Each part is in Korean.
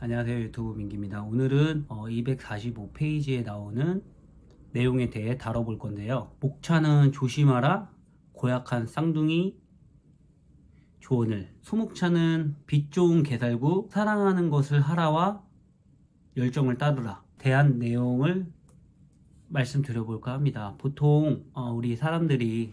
안녕하세요 유튜브 민기입니다. 오늘은 245페이지에 나오는 내용에 대해 다뤄볼 건데요. 목차는 조심하라 고약한 쌍둥이 조언을. 소목차는 빛 좋은 개살구 사랑하는 것을 하라와 열정을 따르라. 대한 내용을 말씀드려볼까 합니다. 보통 어, 우리 사람들이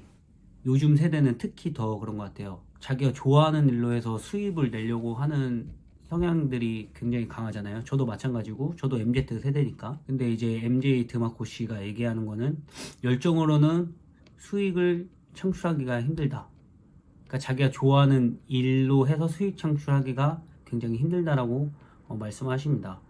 요즘 세대는 특히 더 그런 것 같아요. 자기가 좋아하는 일로 해서 수입을 내려고 하는 성향들이 굉장히 강하잖아요. 저도 마찬가지고 저도 MZ 세대니까. 근데 이제 MJ 드마코 씨가 얘기하는 거는 열정으로는 수익을 창출하기가 힘들다. 그러니까 자기가 좋아하는 일로 해서 수익 창출하기가 굉장히 힘들다라고 어, 말씀하십니다.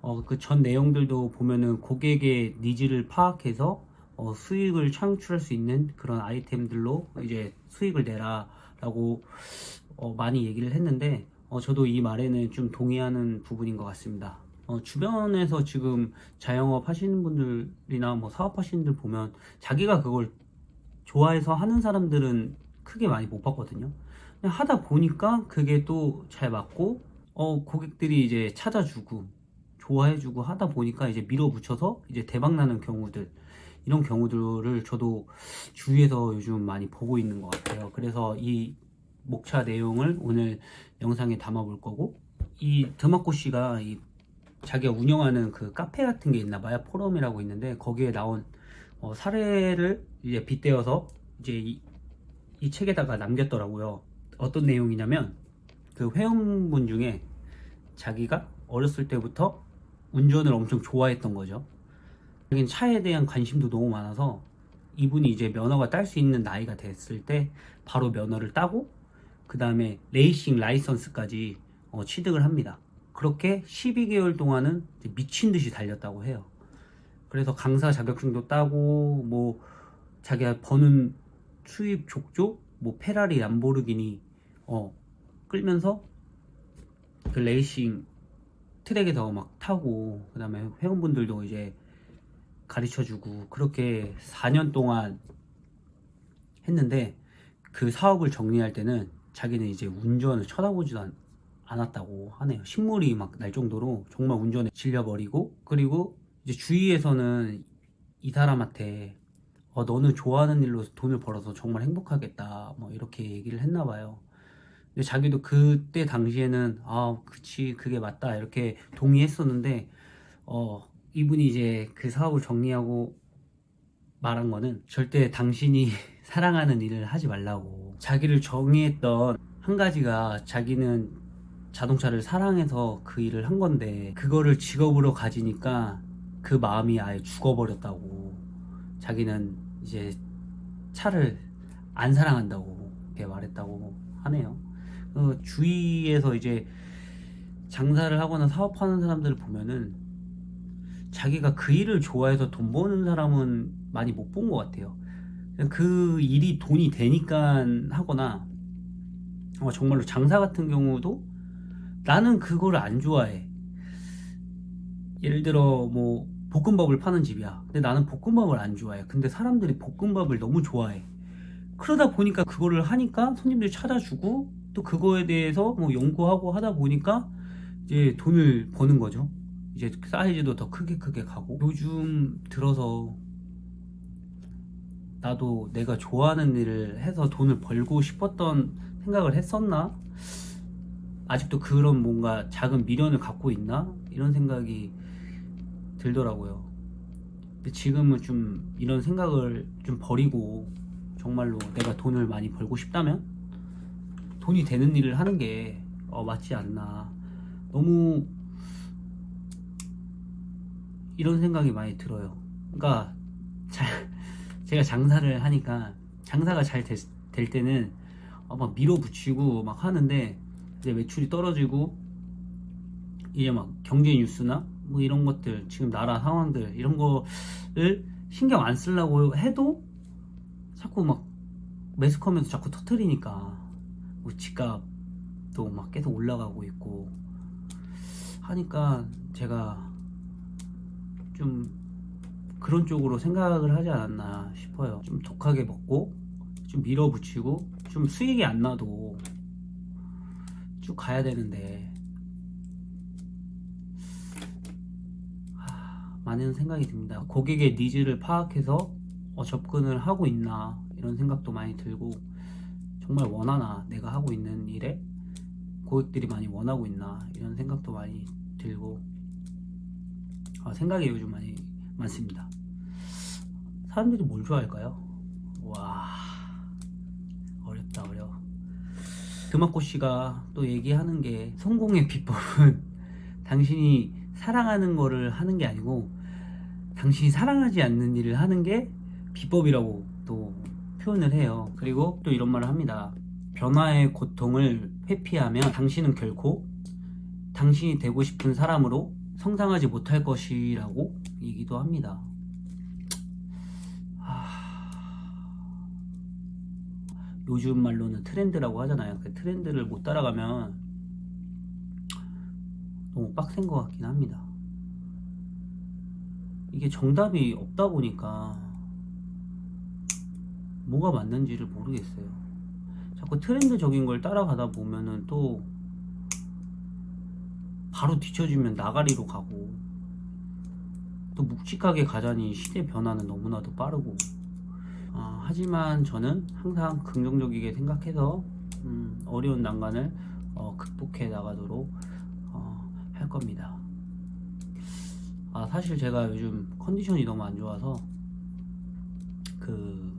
어, 그 전 내용들도 보면은 고객의 니즈를 파악해서 어, 수익을 창출할 수 있는 그런 아이템들로 이제 수익을 내라라고 어, 많이 얘기를 했는데 어, 저도 이 말에는 좀 동의하는 부분인 것 같습니다. 어, 주변에서 지금 자영업 하시는 분들이나 뭐 사업 하시는 분들 보면 자기가 그걸 좋아해서 하는 사람들은 크게 많이 못 봤거든요. 하다 보니까 그게 또 잘 맞고, 어, 고객들이 이제 찾아주고, 좋아해주고 하다 보니까 이제 밀어붙여서 이제 대박나는 경우들, 이런 경우들을 저도 주위에서 요즘 많이 보고 있는 것 같아요. 그래서 이 목차 내용을 오늘 영상에 담아볼 거고 이 드마코 씨가 이 자기가 운영하는 그 카페 같은 게 있나 봐요. 포럼이라고 있는데 거기에 나온 어, 사례를 이제 빗대어서 이제 이, 이 책에다가 남겼더라고요. 어떤 내용이냐면 그 회원분 중에 자기가 어렸을 때부터 운전을 엄청 좋아했던 거죠. 자기는 차에 대한 관심도 너무 많아서 이분이 이제 면허가 딸 수 있는 나이가 됐을 때 바로 면허를 따고 그 다음에 레이싱 라이선스까지 어, 취득을 합니다. 그렇게 12개월 동안은 미친 듯이 달렸다고 해요. 그래서 강사 자격증도 따고 뭐 자기가 버는 수입 족족 뭐 페라리 람보르기니 어 끌면서 그 레이싱 트랙에서 막 타고 그 다음에 회원분들도 이제 가르쳐주고 그렇게 4년 동안 했는데 그 사업을 정리할 때는 자기는 이제 운전을 쳐다보지도 않, 않았다고 하네요. 신물이 막 날 정도로 정말 운전에 질려버리고 그리고 이제 주위에서는 이 사람한테 어, 너는 좋아하는 일로 돈을 벌어서 정말 행복하겠다 뭐 이렇게 얘기를 했나 봐요. 근데 자기도 그때 당시에는 아 그치 그게 맞다 이렇게 동의했었는데 어 이분이 이제 그 사업을 정리하고 말한 거는 절대 당신이 사랑하는 일을 하지 말라고 자기를 정의했던 한 가지가 자기는 자동차를 사랑해서 그 일을 한 건데 그거를 직업으로 가지니까 그 마음이 아예 죽어버렸다고 자기는 이제 차를 안 사랑한다고 이렇게 말했다고 하네요 그 주위에서 이제 장사를 하거나 사업하는 사람들을 보면은 자기가 그 일을 좋아해서 돈 버는 사람은 많이 못 본 것 같아요. 그 일이 돈이 되니까 하거나 어, 정말로 장사 같은 경우도 나는 그걸 안 좋아해. 예를 들어 뭐 볶음밥을 파는 집이야. 근데 나는 볶음밥을 안 좋아해. 근데 사람들이 볶음밥을 너무 좋아해. 그러다 보니까 그거를 하니까 손님들이 찾아주고 또 그거에 대해서 뭐 연구하고 하다 보니까 이제 돈을 버는 거죠. 이제 사이즈도 더 크게 크게 가고 요즘 들어서 나도 내가 좋아하는 일을 해서 돈을 벌고 싶었던 생각을 했었나? 아직도 그런 뭔가 작은 미련을 갖고 있나? 이런 생각이 들더라고요. 근데 지금은 좀 이런 생각을 좀 버리고 정말로 내가 돈을 많이 벌고 싶다면 돈이 되는 일을 하는 게 어, 맞지 않나. 너무 이런 생각이 많이 들어요. 그러니까 자, 제가 장사를 하니까 장사가 잘 될 때는 어, 막 밀어붙이고 막 하는데 이제 매출이 떨어지고 이제 막 경제 뉴스나 뭐 이런 것들 지금 나라 상황들 이런 거를 신경 안 쓰려고 해도 자꾸 막 매스컴에서 자꾸 터트리니까 뭐 집값도 막 계속 올라가고 있고 하니까 제가 좀 그런 쪽으로 생각을 하지 않았나 싶어요. 좀 독하게 먹고 좀 밀어붙이고 좀 수익이 안 나도 쭉 가야 되는데 많은 생각이 듭니다. 고객의 니즈를 파악해서 어, 접근을 하고 있나 이런 생각도 많이 들고 정말 원하나 내가 하고 있는 일에 고객들이 많이 원하고 있나 이런 생각도 많이 들고 아, 생각이 요즘 많이 많습니다. 사람들이 뭘 좋아할까요? 와 어렵다 어려워. 드마코 씨가 또 얘기하는 게 성공의 비법은 당신이 사랑하는 거를 하는 게 아니고 당신이 사랑하지 않는 일을 하는 게 비법이라고 또 표현을 해요. 그리고 또 이런 말을 합니다. 변화의 고통을 회피하면 당신은 결코 당신이 되고 싶은 사람으로 성장하지 못할 것이라고 얘기도 합니다. 아, 요즘 말로는 트렌드라고 하잖아요. 그 트렌드를 못 따라가면 너무 빡센 것 같긴 합니다. 이게 정답이 없다 보니까 뭐가 맞는지를 모르겠어요. 자꾸 트렌드적인 걸 따라가다 보면은 또 바로 뒤처지면 나가리로 가고 또 묵직하게 가자니 시대 변화는 너무나도 빠르고 아, 하지만 저는 항상 긍정적이게 생각해서 음, 어려운 난관을 어, 극복해 나가도록 어, 할 겁니다. 아 사실 제가 요즘 컨디션이 너무 안 좋아서 그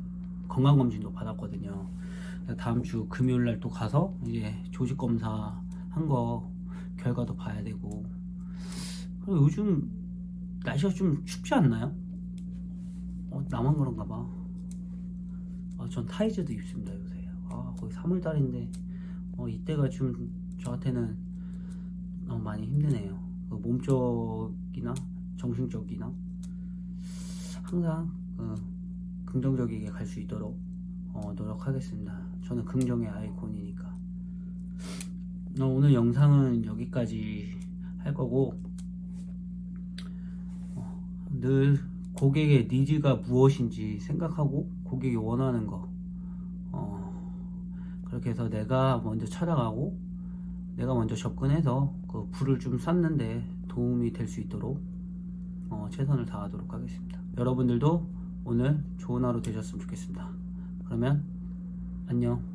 건강 검진도 받았거든요. 다음 주 금요일 날 또 가서 이제 조직 검사 한 거 결과도 봐야 되고 그리고 요즘 날씨가 좀 춥지 않나요? 어, 나만 그런가 봐. 아, 전 타이즈도 입습니다 요새. 아 거의 3월 달인데 어, 이때가 좀 저한테는 너무 많이 힘드네요. 그 몸적이나 정신적이나 항상 어, 긍정적이게 갈 수 있도록 어, 노력하겠습니다. 저는 긍정의 아이콘이니까. 어, 오늘 영상은 여기까지 할 거고 어, 늘 고객의 니즈가 무엇인지 생각하고 고객이 원하는 거 어, 그렇게 해서 내가 먼저 찾아가고 내가 먼저 접근해서 그 불을 좀 쐈는데 도움이 될 수 있도록 어, 최선을 다하도록 하겠습니다. 여러분들도 오늘 좋은 하루 되셨으면 좋겠습니다. 그러면 안녕.